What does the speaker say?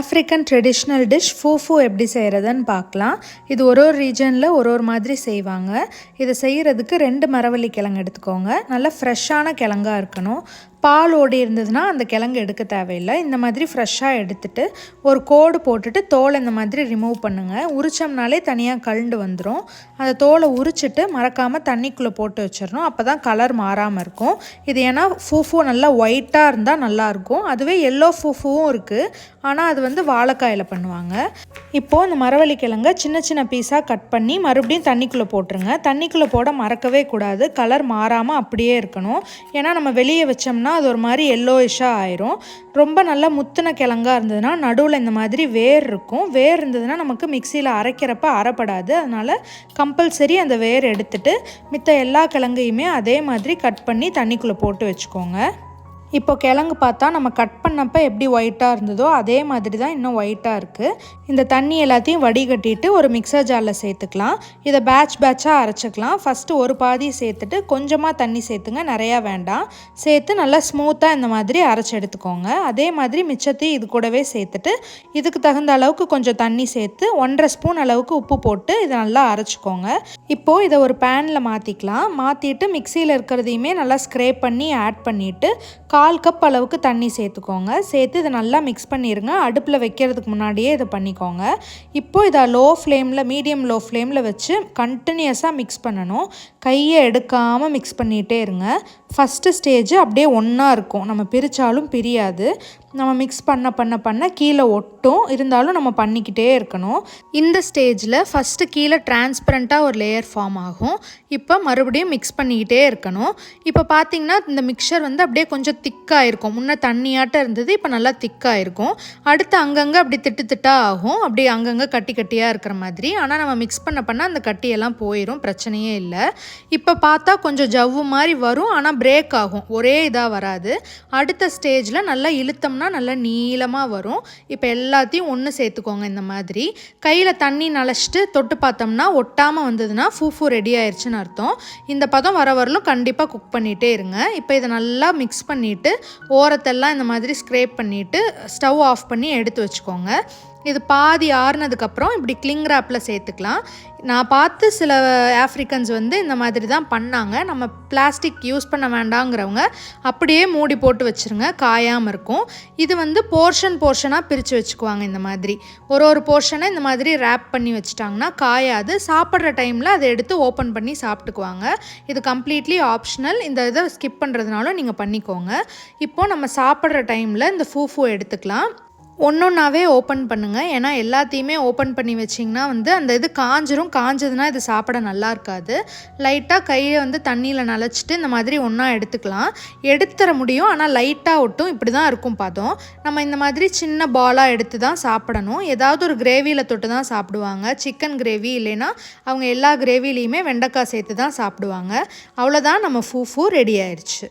African traditional dish ஃபூஃபு எப்படி செய்கிறதுன்னு பார்க்கலாம். இது ஒரு ஒரு ரீஜனில் ஒரு ஒரு மாதிரி செய்வாங்க. இதை செய்கிறதுக்கு ரெண்டு மரவள்ளி கிழங்கு எடுத்துக்கோங்க. நல்லா ஃப்ரெஷ்ஷான கிழங்கா இருக்கணும். பால் ஓடி இருந்ததுன்னா அந்த கிழங்கு எடுக்க தேவையில்லை. இந்த மாதிரி ஃப்ரெஷ்ஷாக எடுத்துட்டு ஒரு கோடு போட்டுட்டு தோலை இந்த மாதிரி ரிமூவ் பண்ணுங்கள் உரிச்சோம்னாலே தனியாக கழுண்டு வந்துடும் அந்த தோலை உரிச்சிட்டு மறக்காமல் தண்ணிக்குள்ளே போட்டு வச்சிடணும். அப்போ தான் கலர் மாறாமல் இருக்கும். இது ஏன்னா ஃபூஃபூ நல்லா ஒயிட்டாக இருந்தால் நல்லாயிருக்கும் அதுவே எல்லோ ஃபூஃபூவும் இருக்குது ஆனால் அது வந்து வாழைக்காயில் பண்ணுவாங்க. இப்போது இந்த மரவள்ளி கிழங்கை சின்ன சின்ன பீஸாக கட் பண்ணி மறுபடியும் தண்ணிக்குள்ளே போட்டுருங்க. தண்ணிக்குள்ளே போட மறக்கவே கூடாது. கலர் மாறாமல் அப்படியே இருக்கணும். ஏன்னா நம்ம வெளியே வச்சோம்னா அது ஒரு மாதிரி எல்லோயிஷாக ஆயிரும். ரொம்ப நல்லா முத்தின கிழங்கா இருந்ததுன்னா நடுவில் இந்த மாதிரி வேர் இருக்கும். வேர் இருந்ததுன்னா நமக்கு மிக்சியில் அரைக்கிறப்ப அரைப்படாது அதனால் கம்பல்சரி அந்த வேர் எடுத்துட்டு மித்த எல்லா கிழங்கையுமே அதே மாதிரி கட் பண்ணி தண்ணிக்குள்ளே போட்டு வச்சுக்கோங்க. இப்போ கிழங்கு பார்த்தா நம்ம கட் பண்ணப்போ எப்படி ஒயிட்டாக இருந்ததோ அதே மாதிரி தான் இன்னும் ஒயிட்டாக இருக்குது இந்த தண்ணி எல்லாத்தையும் வடிகட்டிட்டு ஒரு மிக்சர் ஜாரில் சேர்த்துக்கலாம். இதை பேட்ச் பேட்சாக அரைச்சிக்கலாம். ஃபஸ்ட்டு ஒரு பாதி சேர்த்துட்டு கொஞ்சமாக தண்ணி சேர்த்துங்க. நிறையா வேண்டாம். சேர்த்து நல்லா ஸ்மூத்தாக இந்த மாதிரி அரைச்சி எடுத்துக்கோங்க. அதே மாதிரி மிச்சத்தையும் இது கூடவே சேர்த்துட்டு இதுக்கு தகுந்த அளவுக்கு கொஞ்சம் தண்ணி சேர்த்து ஒன்றரை ஸ்பூன் அளவுக்கு உப்பு போட்டு இதை நல்லா அரைச்சிக்கோங்க. இப்போது இதை ஒரு பேனில் மாற்றிக்கலாம் மாற்றிட்டு மிக்சியில் இருக்கிறதையுமே நல்லா ஸ்க்ரேப் பண்ணி ஆட் பண்ணிவிட்டு கால் கப் அளவுக்கு தண்ணி சேர்த்துக்கோங்க. சேர்த்து இதை நல்லா மிக்ஸ் பண்ணிடுங்க அடுப்பில் வைக்கிறதுக்கு முன்னாடியே இதை பண்ணிக்கோங்க. இப்போது இதை லோ ஃப்ளேமில் மீடியம் லோ ஃப்ளேமில் வச்சு கண்டினியூஸாக மிக்ஸ் பண்ணணும். கையை எடுக்காமல் மிக்ஸ் பண்ணிகிட்டே இருங்க. ஃபஸ்ட்டு ஸ்டேஜ் அப்படியே ஒன்றா இருக்கும். நம்ம பிரித்தாலும் பிரியாது. நம்ம மிக்ஸ் பண்ண பண்ண பண்ண கீழே ஒட்டும். இருந்தாலும் நம்ம பண்ணிக்கிட்டே இருக்கணும். இந்த ஸ்டேஜில் ஃபஸ்ட்டு கீழே டிரான்ஸ்பரண்ட்டாக ஒரு லேயர் ஃபார்ம் ஆகும். இப்போ மறுபடியும் மிக்ஸ் பண்ணிக்கிட்டே இருக்கணும். இப்போ பார்த்தீங்கன்னா இந்த மிக்சர் வந்து அப்படியே கொஞ்சம் திக்காக இருக்கும். முன்னே தண்ணியாட்டம் இருந்தது இப்போ நல்லா திக்காக இருக்கும். அடுத்து அங்கங்கே அப்படி திட்டு திட்டாக ஆகும். அப்படி அங்கங்கே கட்டி கட்டியாக இருக்கிற மாதிரி. ஆனால் நம்ம மிக்ஸ் பண்ண பண்ண அந்த கட்டியெல்லாம் போயிடும் பிரச்சனையே இல்லை. இப்போ பார்த்தா கொஞ்சம் ஜவ்வு மாதிரி வரும். ஆனால் பிரேக் ஆகும். ஒரே இதாக வராது. அடுத்த ஸ்டேஜில் நல்லா இழுத்தம் நல்லா நீளமாக வரும். இப்போ எல்லாத்தையும் ஒன்று சேர்த்துக்கோங்க இந்த மாதிரி. கையில் தண்ணி நலச்சிட்டு தொட்டு பார்த்தோம்னா ஒட்டாமல் வந்ததுன்னா ஃபூஃபு ரெடி ஆயிடுச்சுன்னு அர்த்தம். இந்த பதம் வர வரலும் கண்டிப்பாக குக் பண்ணிகிட்டே இருங்க. இப்போ இதை நல்லா மிக்ஸ் பண்ணிவிட்டு ஓரத்தெல்லாம் இந்த மாதிரி ஸ்க்ரேப் பண்ணிவிட்டு ஸ்டவ் ஆஃப் பண்ணி எடுத்து வச்சுக்கோங்க. இது பாதி ஆறுனதுக்கப்புறம் இப்படி கிளிங் ரேப்பில் சேர்த்துக்கலாம். நான் பார்த்து சில ஆஃப்ரிக்கன்ஸ் வந்து இந்த மாதிரி தான் பண்ணாங்க. நம்ம பிளாஸ்டிக் யூஸ் பண்ண வேண்டாங்கிறவங்க அப்படியே மூடி போட்டு வச்சுருங்க. காயாமல் இருக்கும். இது வந்து போர்ஷன் போர்ஷனாக பிரித்து வச்சுக்குவாங்க இந்த மாதிரி. ஒரு ஒரு போர்ஷனை இந்த மாதிரி ரேப் பண்ணி வச்சுட்டாங்கன்னா காயாது. சாப்பிட்ற டைமில் அதை எடுத்து ஓப்பன் பண்ணி சாப்பிட்டுக்குவாங்க. இது கம்ப்ளீட்லி ஆப்ஷனல் இந்த இதை ஸ்கிப் பண்ணுறதுனாலும் நீங்கள் பண்ணிக்கோங்க. இப்போது நம்ம சாப்பிட்ற டைமில் இந்த ஃபூஃபூ எடுத்துக்கலாம். ஒன்றொன்னாவே ஓப்பன் பண்ணுங்கள் ஏன்னா எல்லாத்தையுமே ஓப்பன் பண்ணி வச்சிங்கன்னா வந்து அந்த இது காஞ்சிரும். காஞ்சதுன்னா இது சாப்பிட நல்லா இருக்காது லைட்டாக கையை வந்து தண்ணியில் நனைச்சிட்டு இந்த மாதிரி ஒன்றா எடுத்துக்கலாம். எடுத்துற முடியும். ஆனால் லைட்டாக ஒட்டும். இப்படி தான் இருக்கும் பார்த்தோம் நம்ம இந்த மாதிரி சின்ன பாலாக எடுத்து தான் சாப்பிடணும். ஏதாவது ஒரு கிரேவியில் தொட்டு தான் சாப்பிடுவாங்க. சிக்கன் கிரேவி இல்லைன்னா அவங்க எல்லா கிரேவிலையுமே வெண்டைக்காய் சேர்த்து தான் சாப்பிடுவாங்க. அவ்வளோதான் நம்ம ஃபூஃபூ ரெடி ஆயிடுச்சு